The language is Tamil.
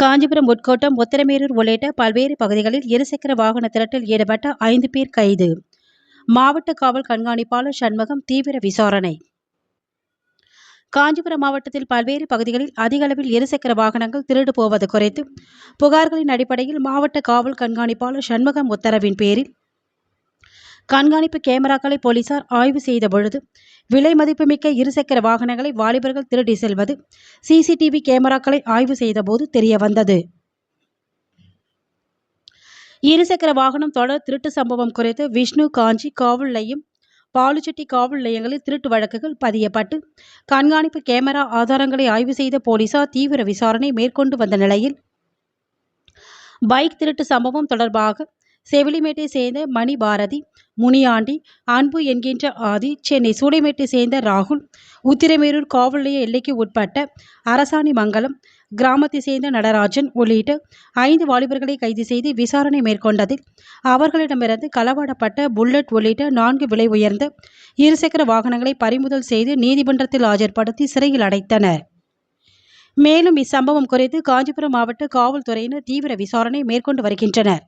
காஞ்சிபுரம் உட்கோட்டம் உத்தரமேரூர் உள்ளிட்ட பல்வேறு பகுதிகளில் இருசக்கர வாகன திரட்டில் ஈடுபட்ட ஐந்து பேர் கைது. மாவட்ட காவல் கண்காணிப்பாளர் சண்முகம் தீவிர விசாரணை. காஞ்சிபுரம் மாவட்டத்தில் பல்வேறு பகுதிகளில் அதிக அளவில் இருசக்கர வாகனங்கள் திருடு போவது குறித்து புகார்களின் அடிப்படையில் மாவட்ட காவல் கண்காணிப்பாளர் சண்முகம் உத்தரவின் பேரில் கண்காணிப்பு கேமராக்களை போலீசார் ஆய்வு செய்த பொழுது விலை மதிப்புமிக்க இருசக்கர வாகனங்களை வாலிபர்கள் திருடி செல்வது சிசிடிவி கேமராக்களை ஆய்வு செய்தபோது தெரியவந்தது. இருசக்கர வாகனம் தொடர் திருட்டு சம்பவம் குறித்து விஷ்ணு காஞ்சி காவல் நிலையம் பாலுச்செட்டி காவல் நிலையங்களில் திருட்டு வழக்குகள் பதியப்பட்டு கண்காணிப்பு கேமரா ஆதாரங்களை ஆய்வு செய்த போலீசார் தீவிர விசாரணை மேற்கொண்டு வந்த நிலையில் பைக் திருட்டு சம்பவம் தொடர்பாக செவிலிமேட்டை சேர்ந்த மணி பாரதி முனியாண்டி அன்பு என்கின்ற ஆதி சென்னை சூளைமேட்டை சேர்ந்த ராகுல் உத்திரமேரூர் காவல் நிலைய எல்லைக்கு உட்பட்ட அரசாணி மங்கலம் கிராமத்தை சேர்ந்த நடராஜன் உள்ளிட்ட ஐந்து வாலிபர்களை கைது செய்து விசாரணை மேற்கொண்டதில் அவர்களிடமிருந்து களவாடப்பட்ட புல்லட் உள்ளிட்ட நான்கு விலை உயர்ந்த இருசக்கர வாகனங்களை பறிமுதல் செய்து நீதிமன்றத்தில் ஆஜர்படுத்தி சிறையில் அடைத்தனர். மேலும் இச்சம்பவம் குறித்து காஞ்சிபுரம் மாவட்ட காவல்துறையினர் தீவிர விசாரணை மேற்கொண்டு வருகின்றனர்.